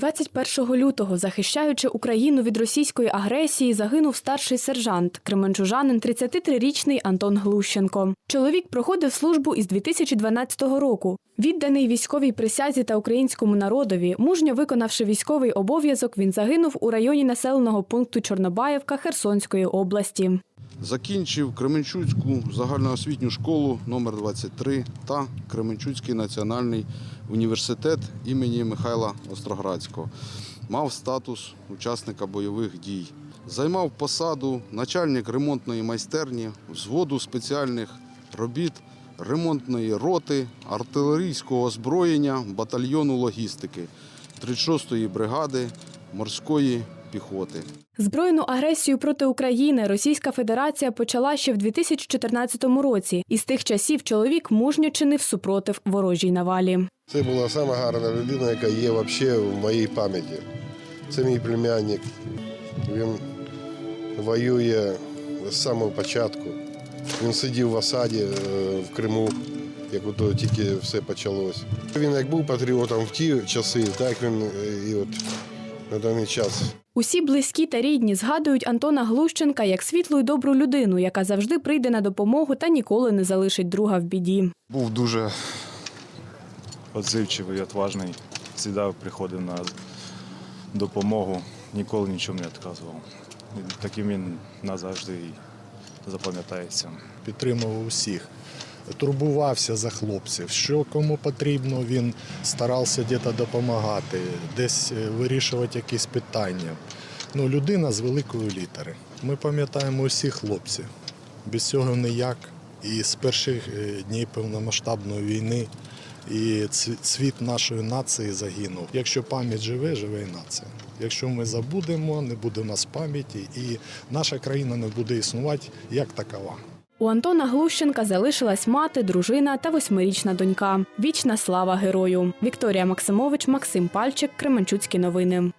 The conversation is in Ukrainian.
21 лютого, захищаючи Україну від російської агресії, загинув старший сержант, кременчужанин 33-річний Антон Глущенко. Чоловік проходив службу із 2012 року. Відданий військовій присязі та українському народові, мужньо виконавши військовий обов'язок, він загинув у районі населеного пункту Чорнобаївка Херсонської області. Закінчив Кременчуцьку загальноосвітню школу номер 23 та Кременчуцький національний університет імені Михайла Остроградського. Мав статус учасника бойових дій. Займав посаду начальник ремонтної майстерні, взводу спеціальних робіт, ремонтної роти, артилерійського озброєння, батальйону логістики 36-ї бригади морської піхоти. Збройну агресію проти України Російська Федерація почала ще в 2014 році, і з тих часів чоловік мужньо чинив супротив ворожій навалі. Це була сама гарна людина, яка є взагалі в моїй пам'яті. Це мій племянник. Він воює з самого початку. Він сидів в осаді е, в Криму, як ото тільки все почалось. Він як був патріотом в ті часи, так він е, і от на даний час. Усі близькі та рідні згадують Антона Глущенка як світлу й добру людину, яка завжди прийде на допомогу та ніколи не залишить друга в біді. Був дуже відзивчивий, відважний. Завжди приходив на допомогу, ніколи нічого не відказував. І Таким він назавжди і запам'ятається. підтримував усіх, турбувався за хлопців. Що кому потрібно, він старався десь допомагати, десь е, вирішувати якісь питання. Ну, людина з великої літери. Ми пам'ятаємо усіх хлопців. Без цього ніяк. І з перших е, днів повномасштабної війни і цвіт нашої нації загинув. Якщо пам'ять живе, живе і нація. Якщо ми забудемо, не буде у нас пам'яті, і наша країна не буде існувати як такова. У Антона Глущенка залишилась мати, дружина та восьмирічна донька. Вічна слава герою. Вікторія Максимович, Максим Пальчик, Кременчуцькі новини.